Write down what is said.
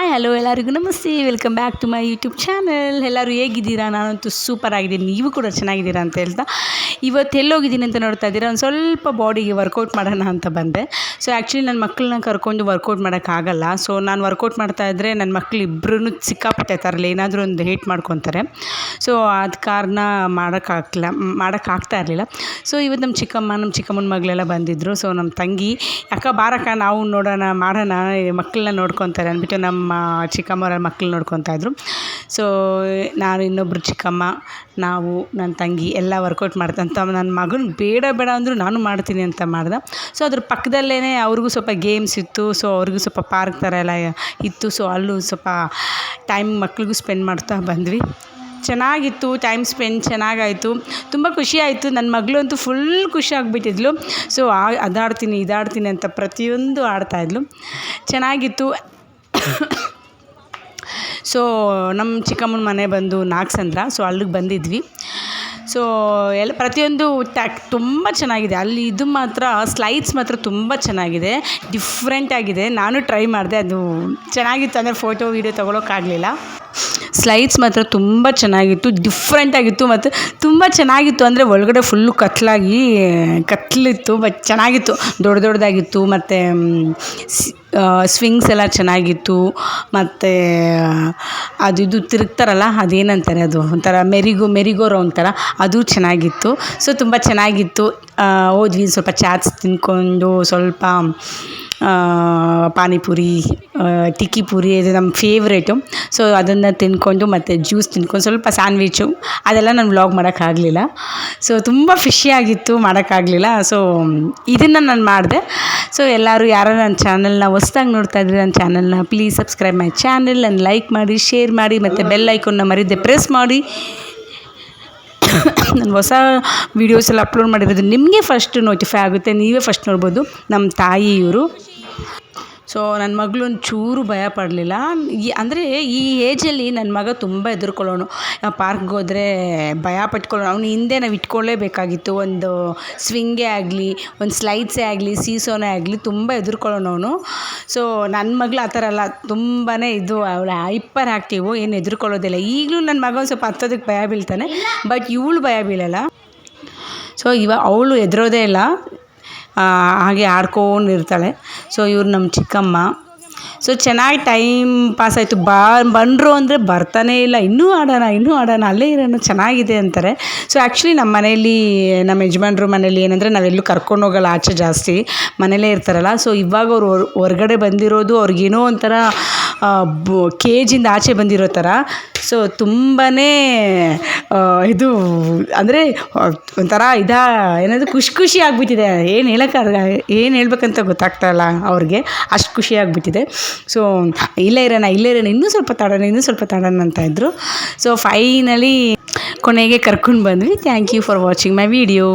Hi, hello ಎಲ್ಲರಿಗೂ ನಮಸ್ತೆ. Welcome back to my YouTube channel ಎಲ್ಲರೂ ಹೇಗಿದ್ದೀರಾ? ನಾನಂತೂ ಸೂಪರ್ ಆಗಿದ್ದೀನಿ. ನೀವು ಕೂಡ ಚೆನ್ನಾಗಿದ್ದೀರಾ ಅಂತ ಹೇಳ್ತಾ. ಇವತ್ತು ಎಲ್ಲೋಗಿದ್ದೀನಿ ಅಂತ ನೋಡ್ತಾ ಇದ್ದೀರಾ? ಒಂದು ಸ್ವಲ್ಪ ಬಾಡಿಗೆ ವರ್ಕೌಟ್ ಮಾಡೋಣ ಅಂತ ಬಂದೆ. ಸೊ ಆ್ಯಕ್ಚುಲಿ ನನ್ನ ಮಕ್ಕಳನ್ನ ಕರ್ಕೊಂಡು ವರ್ಕೌಟ್ ಮಾಡೋಕ್ಕಾಗಲ್ಲ ಸೊ ನಾನು ವರ್ಕೌಟ್ ಮಾಡ್ತಾ ಇದ್ದರೆ ನನ್ನ ಮಕ್ಕಳು ಇಬ್ಬರೂ ಸಿಕ್ಕಾಪಟ್ಟೆ ಥರಲ್ಲ ಏನಾದರೂ ಒಂದು ಹೇಟ್ ಮಾಡ್ಕೊತಾರೆ. ಸೊ ಆದ ಕಾರಣ ಮಾಡೋಕ್ಕಾಗಲ್ಲ ಮಾಡೋಕ್ಕಾಗ್ತಾ ಇರಲಿಲ್ಲ. ಸೊ ಇವತ್ತು ನಮ್ಮ ಚಿಕ್ಕಮ್ಮ ನಮ್ಮ ಚಿಕ್ಕಮ್ಮನ ಮಗಳೆಲ್ಲ ಬಂದಿದ್ದರು ಸೊ ನಮ್ಮ ತಂಗಿ, ಅಕ್ಕ, ಬಾರಕ್ಕ, ನಾವು ನೋಡೋಣ, ಮಾಡೋಣ ಮಕ್ಕಳನ್ನ ನೋಡ್ಕೊತಾರೆ, ಅಂದ್ಬಿಟ್ಟು ನಮ್ಮ ಚಿಕ್ಕಮ್ಮರ ಮಕ್ಕಳು ನೋಡ್ಕೊತಾ ಇದ್ದರು ಸೊ ನಾನು ಇನ್ನೊಬ್ಬರು ಚಿಕ್ಕಮ್ಮ, ನಾವು ನನ್ನ ತಂಗಿ ಎಲ್ಲ ವರ್ಕೌಟ್ ಮಾಡ್ತಂತ ನನ್ನ ಮಗನ ಬೇಡ ಬೇಡ ಅಂದರೂ ನಾನು ಮಾಡ್ತೀನಿ ಅಂತ ಮಾಡ್ದೆ. ಸೊ ಅದ್ರ ಪಕ್ಕದಲ್ಲೇ ಅವ್ರಿಗೂ ಸ್ವಲ್ಪ ಗೇಮ್ಸ್ ಇತ್ತು. ಸೊ ಅವ್ರಿಗೂ ಸ್ವಲ್ಪ ಪಾರ್ಕ್ ಥರ ಎಲ್ಲ ಇತ್ತು. ಸೊ ಅಲ್ಲೂ ಸ್ವಲ್ಪ ಟೈಮ್ ಮಕ್ಳಿಗೂ ಸ್ಪೆಂಡ್ ಮಾಡ್ತಾ ಬಂದ್ವಿ. ಚೆನ್ನಾಗಿತ್ತು ಟೈಮ್ ಸ್ಪೆಂಡ್ ಚೆನ್ನಾಗಾಯಿತು. ತುಂಬ ಖುಷಿ ಆಯಿತು. ನನ್ನ ಮಗಳು ಅಂತೂ ಫುಲ್ ಖುಷಿ ಆಗಿಬಿಟ್ಟಿದ್ಲು. ಸೊ ಆ, ಅದಾಡ್ತೀನಿ, ಇದಾಡ್ತೀನಿ ಅಂತ ಪ್ರತಿಯೊಂದು ಆಡ್ತಾಯಿದ್ಲು ಚೆನ್ನಾಗಿತ್ತು. ಸೊ ನಮ್ಮ ಚಿಕ್ಕಮ್ಮನ ಮನೆ ಬಂದು ನಾಗಸಂದ್ರ. ಸೊ ಅಲ್ಲಿಗೆ ಬಂದಿದ್ವಿ. ಸೊ ಎಲ್ಲ, ಪ್ರತಿಯೊಂದು ಟ್ಯಾಕ್ ತುಂಬ ಚೆನ್ನಾಗಿದೆ. ಅಲ್ಲಿ ಇದು ಮಾತ್ರ ಸ್ಲೈಡ್ಸ್ ಮಾತ್ರ ತುಂಬ ಚೆನ್ನಾಗಿದೆ. ಡಿಫ್ರೆಂಟಾಗಿದೆ ನಾನು ಟ್ರೈ ಮಾಡಿದೆ. ಅದು ಚೆನ್ನಾಗಿತ್ತು. ಅಂದರೆ ಫೋಟೋ ವೀಡಿಯೋ ತೊಗೊಳಕ್ಕಾಗಲಿಲ್ಲ ಸ್ಲೈಡ್ಸ್ ಮಾತ್ರ ತುಂಬ ಚೆನ್ನಾಗಿತ್ತು ಡಿಫ್ರೆಂಟಾಗಿತ್ತು ಮತ್ತು ತುಂಬ ಚೆನ್ನಾಗಿತ್ತು ಅಂದರೆ ಒಳಗಡೆ ಫುಲ್ಲು ಕತ್ಲಾಗಿ, ಕತ್ಲಿತ್ತು ಬಟ್ ಚೆನ್ನಾಗಿತ್ತು. ದೊಡ್ಡ ದೊಡ್ಡದಾಗಿತ್ತು ಮತ್ತು ಸ್ವಿಂಗ್ಸ್ ಎಲ್ಲ ಚೆನ್ನಾಗಿತ್ತು ಮತ್ತು, ಅದು ಇದು ತಿರುಗ್ತಾರಲ್ಲ ಅದೇನಂತಾರೆ ಅದು ಒಂಥರ ಮೆರಿಗೋ ಮೆರಿಗೋ ಒಂಥರ ಥರ ಅದು ಚೆನ್ನಾಗಿತ್ತು. ಸೊ ತುಂಬ ಚೆನ್ನಾಗಿತ್ತು. ಹೋದ್ವಿ ಸ್ವಲ್ಪ ಚಾಟ್ಸ್ ತಿಂದ್ಕೊಂಡು ಸ್ವಲ್ಪ ಪಾನಿಪುರಿ ಟಿಕ್ಕಿ ಪುರಿ ಇದು ನಮ್ಮ ಫೇವ್ರೇಟು ಸೊ ಅದನ್ನು ತಿನ್ಕೊಂಡು ಮತ್ತು ಜ್ಯೂಸ್ ತಿಂದ್ಕೊಂಡು ಸ್ವಲ್ಪ ಸ್ಯಾಂಡ್ವಿಚ್ಚು ಅದೆಲ್ಲ ನಾನು ವ್ಲಾಗ್ ಮಾಡೋಕ್ಕಾಗಲಿಲ್ಲ. ಸೊ ತುಂಬ ಫಿಶಿಯಾಗಿತ್ತು ಮಾಡೋಕ್ಕಾಗಲಿಲ್ಲ. ಸೊ ಇದನ್ನು ನಾನು ಮಾಡಿದೆ. ಸೊ ಎಲ್ಲರೂ ಯಾರು ನನ್ನ ಚಾನಲ್ನ ಹೊಸ್ದಾಗಿ ನೋಡ್ತಾ ಇದ್ರೆ ನನ್ನ ಚಾನಲ್ನ ಪ್ಲೀಸ್ ಸಬ್ಸ್ಕ್ರೈಬ್ ಮೈ ಚಾನಲ್ ನನ್ನ ಲೈಕ್ ಮಾಡಿ ಶೇರ್ ಮಾಡಿ, ಮತ್ತು ಬೆಲ್ ಐಕನ್ನ ಮರಿದೆ ಪ್ರೆಸ್ ಮಾಡಿ. ನಾನು ಹೊಸ ವೀಡಿಯೋಸ್ ಎಲ್ಲ ಅಪ್ಲೋಡ್ ಮಾಡಿರೋದು ನಿಮಗೆ ಫಸ್ಟ್ ನೋಟಿಫೈ ಆಗುತ್ತೆ, ನೀವೇ ಫಸ್ಟ್ ನೋಡ್ಬೋದು. ನಮ್ಮ ತಾಯಿ ಇವರು ಸೊ ನನ್ನ ಮಗಳು ಒಂಚೂರು ಭಯ ಪಡಲಿಲ್ಲ. ಈ, ಅಂದರೆ ಈ ಏಜಲ್ಲಿ ನನ್ನ ಮಗ ತುಂಬ ಹೆದ್ರಿಕೊಳ್ಳೋನು ಪಾರ್ಕ್ಗೆ ಹೋದರೆ ಭಯ ಪಟ್ಕೊಳ್ಳೋನು ಅವ್ನು ಹಿಂದೆ ನಾವು ಇಟ್ಕೊಳ್ಳೇಬೇಕಾಗಿತ್ತು ಒಂದು ಸ್ವಿಂಗೇ ಆಗಲಿ, ಒಂದು ಸ್ಲೈಡ್ಸೇ ಆಗಲಿ ಸೀಸೋನೇ ಆಗಲಿ ತುಂಬ ಹೆದರ್ಕೊಳ್ಳೋನು ಅವನು. ಸೊ ನನ್ನ ಮಗಳು ಆ ಥರ ಅಲ್ಲ. ತುಂಬಾ ಇದು, ಅವಳು ಹೈಪರ್ ಆ್ಯಕ್ಟಿವು ಏನು ಹೆದ್ರಿಕೊಳ್ಳೋದಿಲ್ಲ ಈಗಲೂ ನನ್ನ ಮಗ ಸ್ವಲ್ಪ ಹತ್ತೋದಕ್ಕೆ ಭಯ ಬೀಳ್ತಾನೆ. ಬಟ್ ಇವಳು ಭಯ ಬೀಳಲ್ಲ. ಸೊ ಇವ, ಅವಳು ಹೆದ್ರೋದೇ ಇಲ್ಲ. ಹಾಗೆ ಆಡ್ಕೊಂಡು ಇರ್ತಾಳೆ. ಸೊ ಇವ್ರು ನಮ್ಮ ಚಿಕ್ಕಮ್ಮ. ಸೊ ಚೆನ್ನಾಗಿ ಟೈಮ್ ಪಾಸ್ ಆಯಿತು. ಬಾ, ಬಂದರು ಅಂದರೆ ಬರ್ತಾನೇ ಇಲ್ಲ. ಇನ್ನೂ ಆಡೋಣ ಇನ್ನೂ ಆಡೋಣ. ಅಲ್ಲೇ ಇರೋಣ ಚೆನ್ನಾಗಿದೆ ಅಂತಾರೆ. ಸೊ ಆ್ಯಕ್ಚುಲಿ ನಮ್ಮ ಮನೇಲಿ ನಮ್ಮ ಯಜಮಾನ್ರು ಮನೇಲಿ ಏನಂದರೆ ನಾವೆಲ್ಲೂ ಕರ್ಕೊಂಡು ಹೋಗಲ್ಲ, ಆಚೆ ಜಾಸ್ತಿ ಮನೇಲೇ ಇರ್ತಾರಲ್ಲ. ಸೊ ಇವಾಗ ಅವರು ಹೊರ್ಗಡೆ ಬಂದಿರೋದು ಅವ್ರಿಗೇನೋ ಒಂಥರ ಕೇಜಿಂದ ಆಚೆ ಬಂದಿರೋ ಥರ ಸೊ ತುಂಬಾ ಇದು, ಅಂದರೆ ಒಂಥರ ಇದಾ ಏನದು ಖುಷಿ ಖುಷಿ ಆಗಿಬಿಟ್ಟಿದೆ. ಏನು ಹೇಳೋಕ್ಕಾಗ ಏನು ಹೇಳ್ಬೇಕಂತ ಗೊತ್ತಾಗ್ತಾಯಿಲ್ಲ ಅವ್ರಿಗೆ. ಅಷ್ಟು ಖುಷಿ ಆಗಿಬಿಟ್ಟಿದೆ. ಸೊ ಇಲ್ಲೇ ಇರೋಣ ಇಲ್ಲೇ ಇರೋಣ, ಇನ್ನೂ ಸ್ವಲ್ಪ ತಾಡೋಣ, ಇನ್ನೂ ಸ್ವಲ್ಪ ತಾಡೋಣ ಅಂತ ಇದ್ದರು ಸೊ ಫೈನಲಿ ಕೊನೆಗೆ ಕರ್ಕೊಂಡು ಬಂದ್ವಿ. Thank you for watching my video